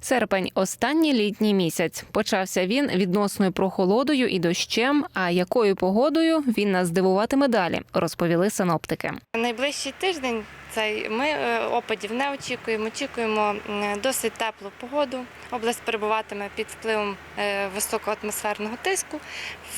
Серпень останній літній місяць. Почався він відносною прохолодою і дощем. А якою погодою він нас здивуватиме далі, розповіли синоптики. Найближчий тиждень цей ми е, опадів не очікуємо. Очікуємо досить теплу погоду. Область перебуватиме під впливом е, високого атмосферного тиску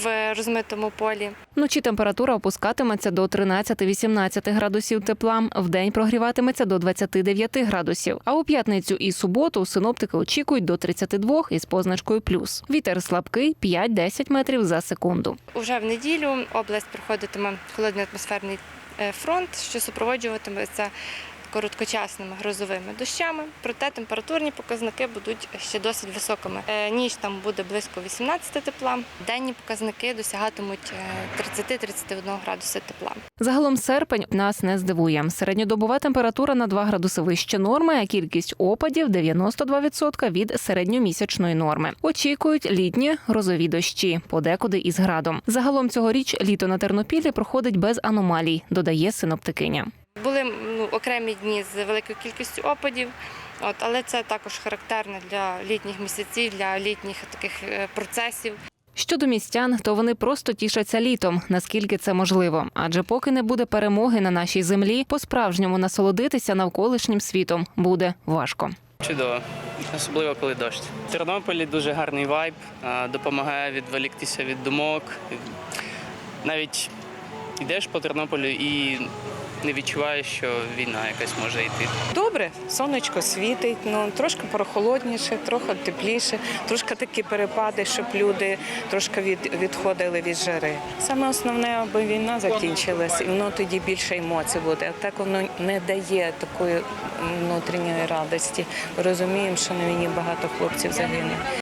в розмитому полі. Вночі температура опускатиметься до 13-18 градусів тепла. Вдень прогріватиметься до 29 градусів. А у п'ятницю і суботу синоптики очікують до 32 із позначкою плюс. Вітер слабкий 5-10 метрів за секунду. Уже в неділю область проходитиме холодний атмосферний е, фронт, що супроводжуватиметься короткочасними грозовими дощами. Проте температурні показники будуть ще досить високими. Е, Ніч там буде близько 18 тепла. Денні показники досягатимуть е, 30-31 градуси тепла. Загалом серпень нас не здивує. Середньодобова температура на 2 градуси вище норми, а кількість опадів 92% від середньомісячної норми. Очікують літні грозові дощі, подекуди із градом. Загалом цьогоріч літо на Тернопіллі проходить без аномалій, додає синоптикиня. Були окремі дні з великою кількістю опадів, от, але це також характерно для літніх місяців, для літніх таких е, процесів. Щодо містян, то вони просто тішаться літом, наскільки це можливо. Адже поки не буде перемоги на нашій землі, по-справжньому насолодитися навколишнім світом буде важко. Чудово, особливо коли дощ. В Тернополі дуже гарний вайб, допомагає відволіктися від думок. Навіть йдеш по Тернополю і не відчуваєш, що війна якась може йти. Добре, сонечко світить, ну трошки прохолодніше, трохи тепліше, трошки такі перепади, щоб люди трошки від, відходили від жари. Саме основне, аби війна закінчилась, і воно тоді більше емоцій буде. А так воно не дає такої внутрішньої радості. Розуміємо, що на війні багато хлопців загине.